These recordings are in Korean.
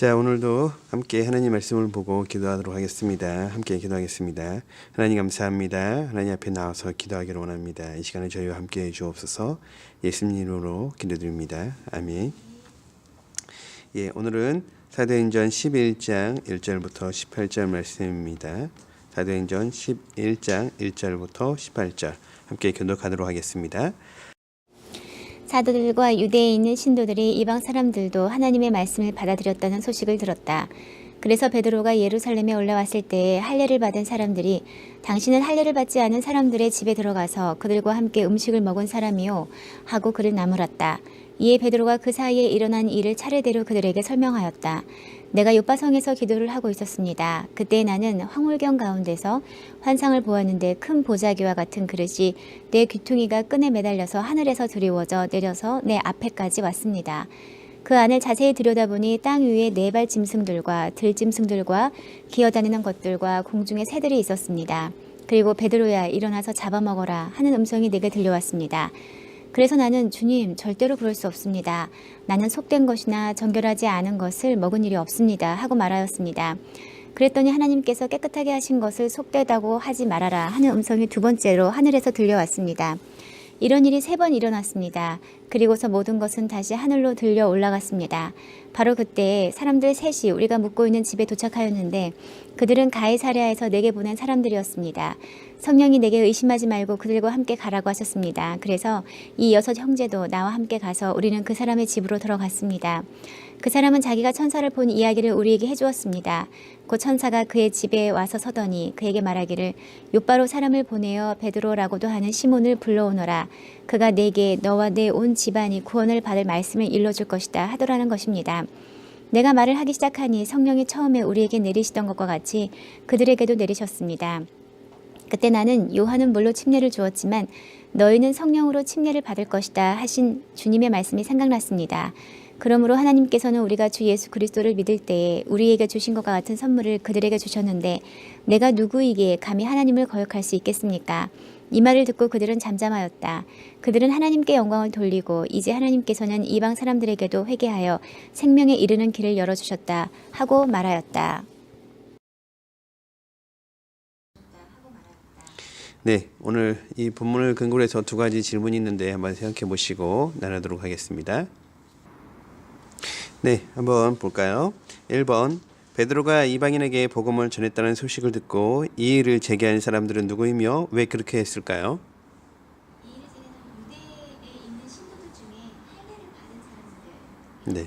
자, 오늘도 함께 하나님 말씀을 보고 기도하도록 하겠습니다. 함께 기도하겠습니다. 하나님 감사합니다. 하나님 앞에 나와서 기도하기를 원합니다. 이 시간에 저희와 함께 해 주옵소서. 예수님 이름으로 기도드립니다. 아멘. 예, 오늘은 사도행전 11장 1절부터 18절 말씀입니다. 사도행전 11장 1절부터 18절 함께 교독하도록 하겠습니다. 사도들과 유대에 있는 신도들이 이방 사람들도 하나님의 말씀을 받아들였다는 소식을 들었다. 그래서 베드로가 예루살렘에 올라왔을 때에 할례를 받은 사람들이 당신은 할례를 받지 않은 사람들의 집에 들어가서 그들과 함께 음식을 먹은 사람이요 하고 그를 나무랐다. 이에 베드로가 그 사이에 일어난 일을 차례대로 그들에게 설명하였다. 내가 요바성에서 기도를 하고 있었습니다. 그때 나는 황홀경 가운데서 환상을 보았는데 큰 보자기와 같은 그릇이 내 귀퉁이가 끈에 매달려서 하늘에서 드리워져 내려서 내 앞에까지 왔습니다. 그 안을 자세히 들여다보니 땅 위에 네 발 짐승들과 들짐승들과 기어다니는 것들과 공중에 새들이 있었습니다. 그리고 베드로야 일어나서 잡아먹어라 하는 음성이 내게 들려왔습니다. 그래서 나는 주님 절대로 그럴 수 없습니다. 나는 속된 것이나 정결하지 않은 것을 먹은 일이 없습니다. 하고 말하였습니다. 그랬더니 하나님께서 깨끗하게 하신 것을 속되다고 하지 말아라 하는 음성이 두 번째로 하늘에서 들려왔습니다. 이런 일이 세 번 일어났습니다. 그리고서 모든 것은 다시 하늘로 들려 올라갔습니다. 바로 그때 사람들 셋이 우리가 묵고 있는 집에 도착하였는데 그들은 가이사랴에서 내게 보낸 사람들이었습니다. 성령이 내게 의심하지 말고 그들과 함께 가라고 하셨습니다. 그래서 이 여섯 형제도 나와 함께 가서 우리는 그 사람의 집으로 들어갔습니다. 그 사람은 자기가 천사를 본 이야기를 우리에게 해주었습니다. 그 천사가 그의 집에 와서 서더니 그에게 말하기를 요바로 사람을 보내어 베드로라고도 하는 시몬을 불러오너라. 그가 내게 너와 내 온 집안이 구원을 받을 말씀을 일러줄 것이다 하더라는 것입니다. 내가 말을 하기 시작하니 성령이 처음에 우리에게 내리시던 것과 같이 그들에게도 내리셨습니다. 그때 나는 요한은 물로 침례를 주었지만 너희는 성령으로 침례를 받을 것이다 하신 주님의 말씀이 생각났습니다. 그러므로 하나님께서는 우리가 주 예수 그리스도를 믿을 때에 우리에게 주신 것과 같은 선물을 그들에게 주셨는데 내가 누구이기에 감히 하나님을 거역할 수 있겠습니까? 이 말을 듣고 그들은 잠잠하였다. 그들은 하나님께 영광을 돌리고 이제 하나님께서는 이방 사람들에게도 회개하여 생명에 이르는 길을 열어주셨다 하고 말하였다. 네, 오늘 이 본문을 근거로 해서 두 가지 질문이 있는데 한번 생각해 보시고 나누도록 하겠습니다. 네, 한번 볼까요? 1번 베드로가 이방인에게 복음을 전했다는 소식을 듣고 이 일을 제기한 사람들은 누구이며 왜 그렇게 했을까요? 네.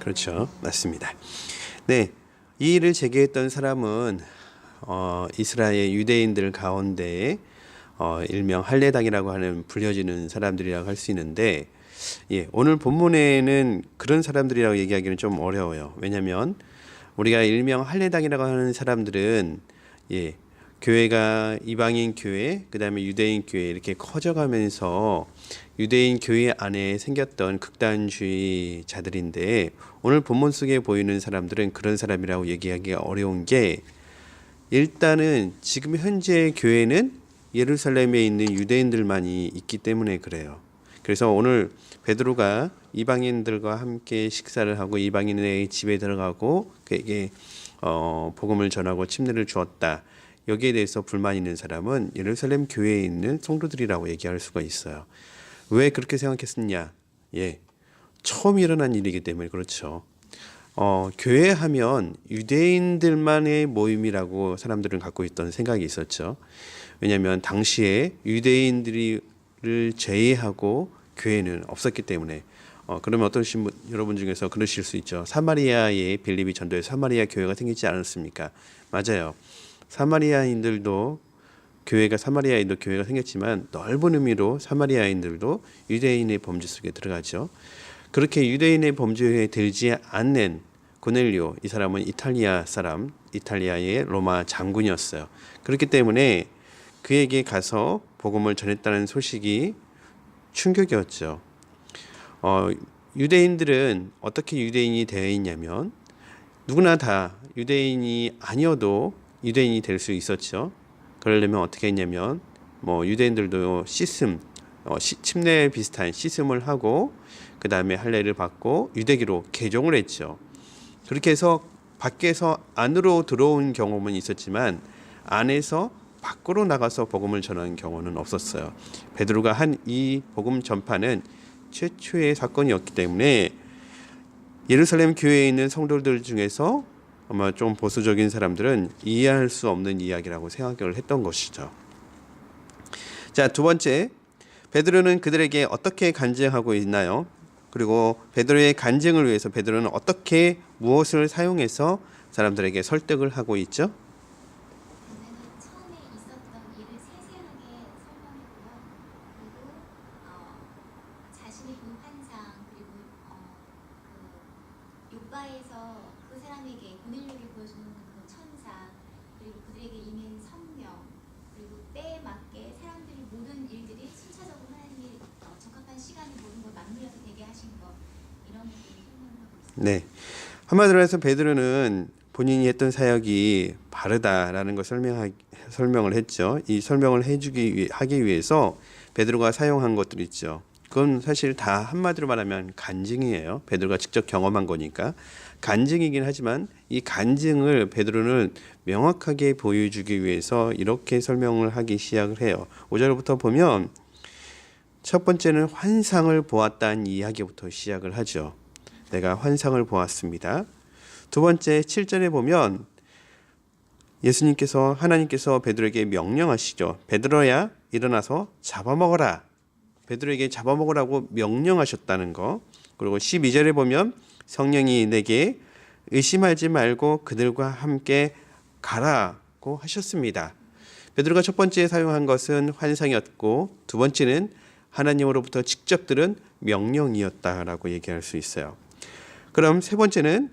그렇죠. 맞습니다. 네. 이 일을 제기했던 사람은 어, 이스라엘 유대인들 가운데 어, 일명 할례당이라고 하는 불려지는 사람들이라고 할 수 있는데 예, 오늘 본문에는 그런 사람들이라고 얘기하기는 좀 어려워요. 왜냐하면 우리가 일명 할례당이라고 하는 사람들은 예, 교회가 이방인 교회, 그다음에 유대인 교회 이렇게 커져가면서 유대인 교회 안에 생겼던 극단주의자들인데 오늘 본문 속에 보이는 사람들은 그런 사람이라고 얘기하기가 어려운 게 일단은 지금 현재 교회는 예루살렘에 있는 유대인들만이 있기 때문에 그래요. 그래서 오늘 베드로가 이방인들과 함께 식사를 하고 이방인의 집에 들어가고 그에게 어, 복음을 전하고 침례를 주었다. 여기에 대해서 불만 있는 사람은 예루살렘 교회에 있는 성도들이라고 얘기할 수가 있어요. 왜 그렇게 생각했느냐? 예. 처음 일어난 일이기 때문에 그렇죠. 어, 교회 하면 유대인들만의 모임이라고 사람들은 갖고 있던 생각이 있었죠. 왜냐하면 당시에 유대인들을 제외하고 교회는 없었기 때문에 어, 그러면 어떠신 분, 여러분 중에서 그러실 수 있죠. 사마리아의 빌립이 전도에 사마리아 교회가 생기지 않았습니까? 맞아요. 사마리아인들도 교회가 사마리아인도 교회가 생겼지만 넓은 의미로 사마리아인들도 유대인의 범죄 속에 들어가죠. 그렇게 유대인의 범죄에 들지 않는 고넬리오 이 사람은 이탈리아 사람, 이탈리아의 로마 장군이었어요. 그렇기 때문에 그에게 가서 복음을 전했다는 소식이 충격이었죠. 어, 유대인들은 어떻게 유대인이 되어 있냐면 누구나 다 유대인이 아니어도 유대인이 될 수 있었죠. 그러려면 어떻게 했냐면 뭐 유대인들도 시슴 어, 시, 침례 비슷한 시슴을 하고 그 다음에 할례를 받고 유대기로 개종을 했죠. 그렇게 해서 밖에서 안으로 들어온 경험은 있었지만 안에서 밖으로 나가서 복음을 전하는 경우는 없었어요. 베드로가 한 이 복음 전파는 최초의 사건이었기 때문에 예루살렘 교회에 있는 성도들 중에서 아마 좀 보수적인 사람들은 이해할 수 없는 이야기라고 생각을 했던 것이죠. 자, 두 번째. 베드로는 그들에게 어떻게 간증하고 있나요? 그리고 베드로의 간증을 위해서 베드로는 어떻게 무엇을 사용해서 사람들에게 설득을 하고 있죠? 어, 어, 그그그 사람들이 모든 어, 걸 맞물려서 네. 한마디로 해서 베드로는 본인이 했던 사역이 바르다라는 걸 설명하, 설명을 했죠. 이 설명을 해주기 위- 하기 위해서 베드로가 사용한 것들 있죠. 그건 사실 다 한마디로 말하면 간증이에요. 베드로가 직접 경험한 거니까 간증이긴 하지만 이 간증을 베드로는 명확하게 보여주기 위해서 이렇게 설명을 하기 시작을 해요. 5절부터 보면 첫 번째는 환상을 보았다는 이야기부터 시작을 하죠. 내가 환상을 보았습니다. 두 번째 7절에 보면 예수님께서 하나님께서 베드로에게 명령하시죠. 베드로야 일어나서 잡아먹어라. 베드로에게 잡아먹으라고 명령하셨다는 거. 그리고 12절에 보면 성령이 내게 의심하지 말고 그들과 함께 가라고 하셨습니다. 베드로가 첫 번째 사용한 것은 환상이었고 두 번째는 하나님으로부터 직접 들은 명령이었다라고 얘기할 수 있어요. 그럼 세 번째는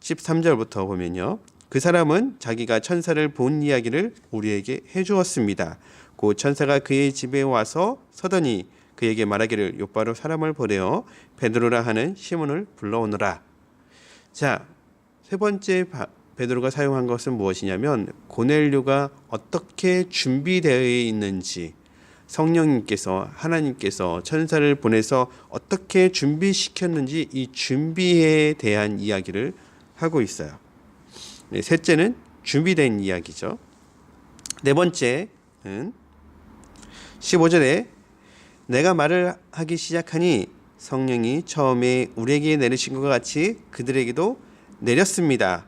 13절부터 보면요. 그 사람은 자기가 천사를 본 이야기를 우리에게 해 주었습니다. 그 천사가 그의 집에 와서 서더니 그에게 말하기를 요바로 사람을 보내어 베드로라 하는 시몬을 불러오너라. 자, 세 번째 바- 베드로가 사용한 것은 무엇이냐면 고넬료가 어떻게 준비되어 있는지 성령님께서 하나님께서 천사를 보내서 어떻게 준비시켰는지 이 준비에 대한 이야기를 하고 있어요. 네, 셋째는 준비된 이야기죠. 네 번째는 15절에 내가 말을 하기 시작하니 성령이 처음에 우리에게 내리신 것 같이 그들에게도 내렸습니다.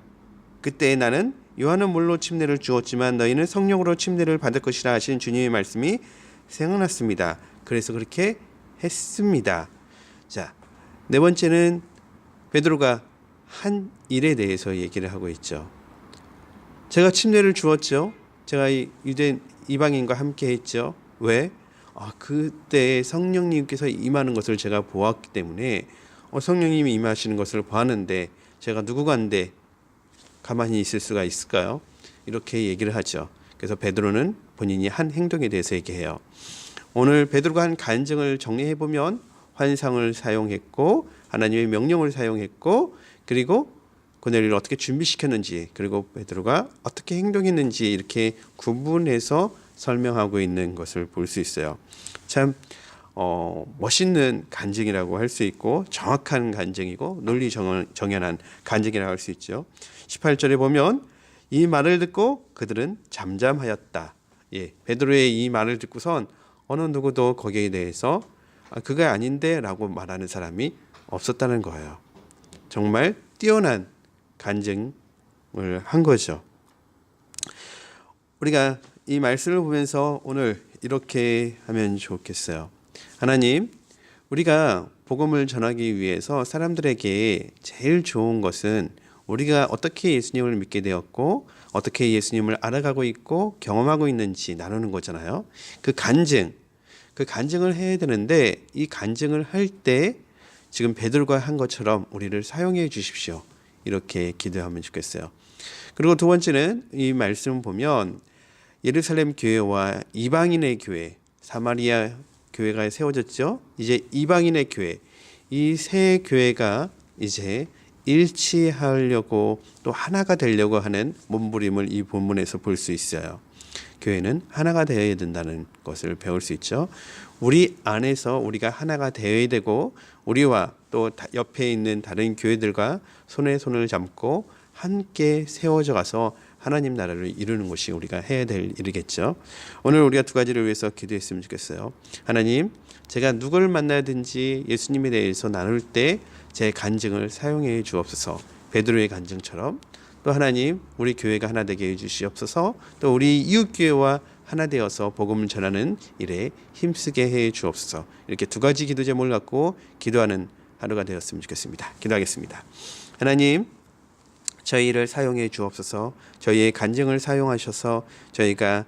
그때 나는 요한은 물로 침례를 주었지만 너희는 성령으로 침례를 받을 것이라 하신 주님의 말씀이 생각났습니다. 그래서 그렇게 했습니다. 자, 네 번째는 베드로가 한 일에 대해서 얘기를 하고 있죠. 제가 침례를 주었죠. 제가 이 유대 이방인과 함께 했죠. 왜? 아, 그때 성령님께서 임하는 것을 제가 보았기 때문에 어, 성령님이 임하시는 것을 보았는데 제가 누구간데 가만히 있을 수가 있을까요? 이렇게 얘기를 하죠. 그래서 베드로는 본인이 한 행동에 대해서 얘기해요. 오늘 베드로가 한 간증을 정리해 보면 환상을 사용했고 하나님의 명령을 사용했고 그리고 고넬료를 어떻게 준비시켰는지 그리고 베드로가 어떻게 행동했는지 이렇게 구분해서 설명하고 있는 것을 볼 수 있어요. 참 어, 멋있는 간증이라고 할 수 있고 정확한 간증이고 논리 정연, 정연한 간증이라고 할 수 있죠. 18절에 보면 이 말을 듣고 그들은 잠잠하였다. 예, 베드로의 이 말을 듣고선 어느 누구도 거기에 대해서 아, 그가 아닌데라고 말하는 사람이 없었다는 거예요. 정말 뛰어난 간증을 한 거죠. 우리가 이 말씀을 보면서 오늘 이렇게 하면 좋겠어요. 하나님, 우리가 복음을 전하기 위해서 사람들에게 제일 좋은 것은 우리가 어떻게 예수님을 믿게 되었고 어떻게 예수님을 알아가고 있고 경험하고 있는지 나누는 거잖아요. 그 간증, 그 간증을 해야 되는데 이 간증을 할 때 지금 베드로가 한 것처럼 우리를 사용해 주십시오. 이렇게 기도하면 좋겠어요. 그리고 두 번째는 이 말씀 보면 예루살렘 교회와 이방인의 교회, 사마리아 교회가 세워졌죠. 이제 이방인의 교회, 이 세 교회가 이제 일치하려고 또 하나가 되려고 하는 몸부림을 이 본문에서 볼 수 있어요. 교회는 하나가 되어야 된다는 것을 배울 수 있죠. 우리 안에서 우리가 하나가 되어야 되고 우리와 또 다- 옆에 있는 다른 교회들과 손에 손을 잡고 함께 세워져 가서 하나님 나라를 이루는 것이 우리가 해야 될 일이겠죠. 오늘 우리가 두 가지를 위해서 기도했으면 좋겠어요. 하나님, 제가 누구를 만나든지 예수님에 대해서 나눌 때 제 간증을 사용해 주옵소서. 베드로의 간증처럼 또 하나님 우리 교회가 하나 되게 해 주시옵소서. 또 우리 이웃 교회와 하나 되어서 복음을 전하는 일에 힘쓰게 해 주옵소서. 이렇게 두 가지 기도 제목을 갖고 기도하는 하루가 되었으면 좋겠습니다. 기도하겠습니다. 하나님 저희를 사용해 주옵소서. 저희의 간증을 사용하셔서 저희가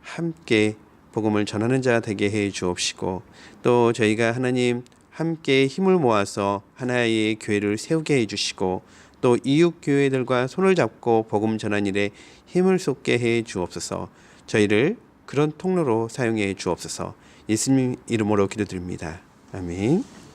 함께 복음을 전하는 자 되게 해 주옵시고 또 저희가 하나님 함께 힘을 모아서 하나의 교회를 세우게 해 주시고 또 이웃 교회들과 손을 잡고 복음 전한 일에 힘을 쏟게 해 주옵소서. 저희를 그런 통로로 사용해 주옵소서. 예수님 이름으로 기도드립니다. 아멘.